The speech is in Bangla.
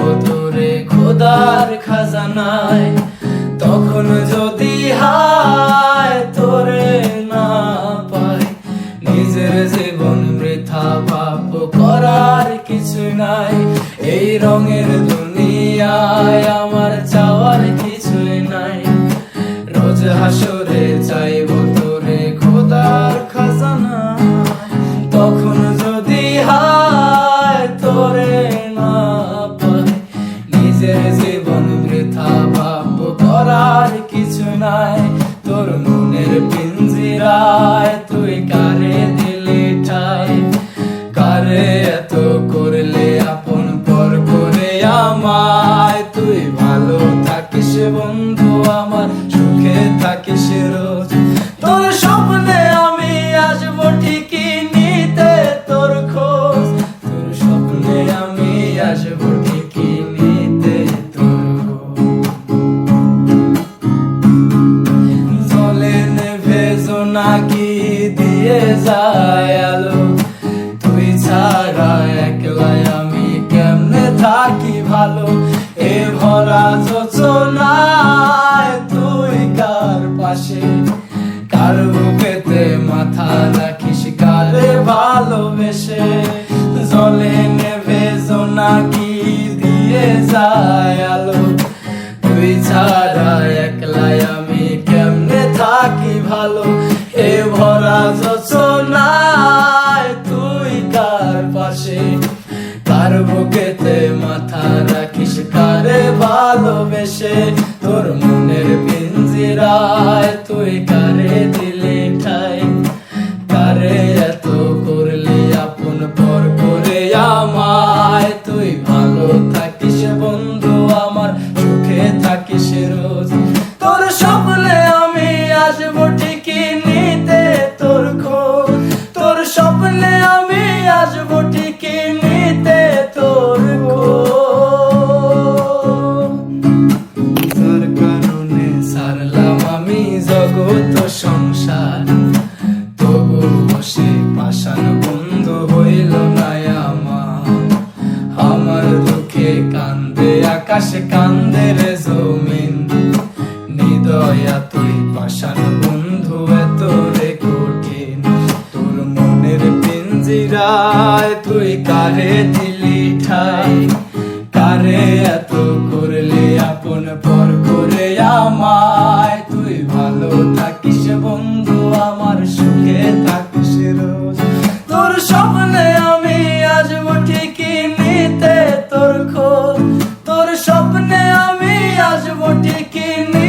ভতরে খোদার খাজানায়, তখন যদি হায় তোরে না পায়, নিজের জীবন বৃথা পাপ করার কিছু নাই। এই রঙের দুনিয়ায় আমার চাওয়ার কিছু নাই। রোজ হাসরে চাইব জীবন বৃথা ভাব করার কিছু নাই। তোর মনের পিঞ্জিরায় যায় তুই ছাড়া একলাই আমি কেমনে থাকি ভালো? এ ভরা যোচনায় তুই কার পাশে? কার বুকেতে মাথা রাখিস, কারে ভালোবেসে? ভালোবেসে তোর মনের পিঞ্জিরায় তুই কারে দিলে আকাশে কান্দে রে জমিন। নিদয়া তুই পাষাণ বন্ধু এত রে কঠিন। তোর মনের পিঞ্জিরায় তুই কারে দিলি ঠাই? কারে এত করলে আপন পর করে আমায়? তুই ভালো থাকিস বন্ধু, আমার সুখে থাকিস রোজ। তোর স্বপ্নে que